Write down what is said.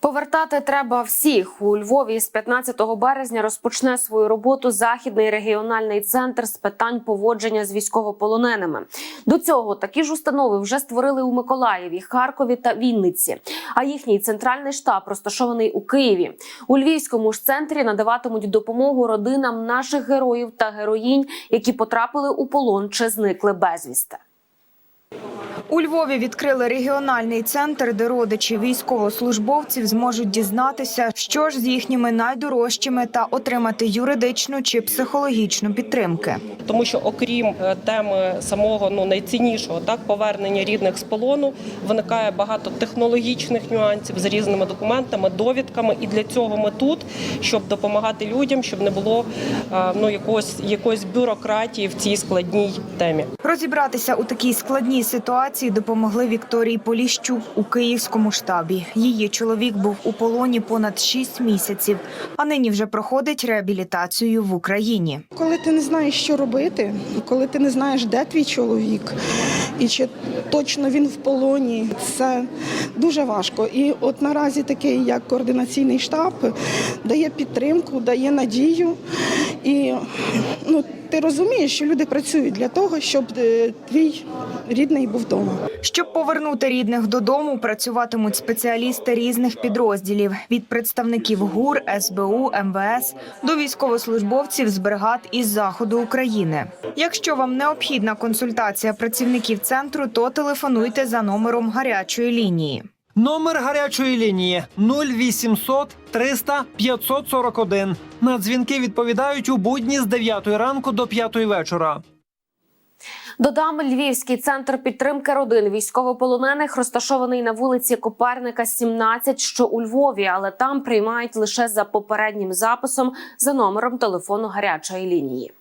Повертати треба всіх у Львові з 15 березня розпочне свою роботу західний регіональний центр з питань поводження з військовополоненими. До цього такі ж установи вже створили у Миколаєві, Харкові та Вінниці. А їхній центральний штаб розташований у Києві. У Львівському ж центрі надаватимуть допомогу родинам наших героїв та героїнь, які потрапили у полон чи зникли безвісти. У Львові відкрили регіональний центр, де родичі військовослужбовців зможуть дізнатися, що ж з їхніми найдорожчими та отримати юридичну чи психологічну підтримки. тому що окрім е, теми самого ну найціннішого так повернення рідних з полону виникає багато технологічних нюансів з різними документами, довідками. І для цього ми тут, щоб допомагати людям, щоб не було е, ну якогось якоїсь бюрократії в цій складній темі. Розібратися у такій складній ситуації допомогли Вікторії Поліщук у київському штабі. Її чоловік був у полоні понад 6 місяців, а нині вже проходить реабілітацію в Україні. Коли ти не знаєш, що робити, коли ти не знаєш, де твій чоловік, і чи точно він в полоні, це дуже важко. І от наразі такий, як координаційний штаб, дає підтримку, дає надію. І ну, ти розумієш, що люди працюють для того, щоб е, твій рідний був вдома. Щоб повернути рідних додому, працюватимуть спеціалісти різних підрозділів від представників ГУР, СБУ, МВС до військовослужбовців з бригад із заходу України. Якщо вам необхідна консультація працівників центру, то телефонуйте за номером гарячої лінії. Номер гарячої лінії 0800 300 541. На дзвінки відповідають у будні з 9 ранку до 5 вечора. Додам, Львівський центр підтримки родин військовополонених розташований на вулиці Коперника, 17, що у Львові, але там приймають лише за попереднім записом за номером телефону гарячої лінії.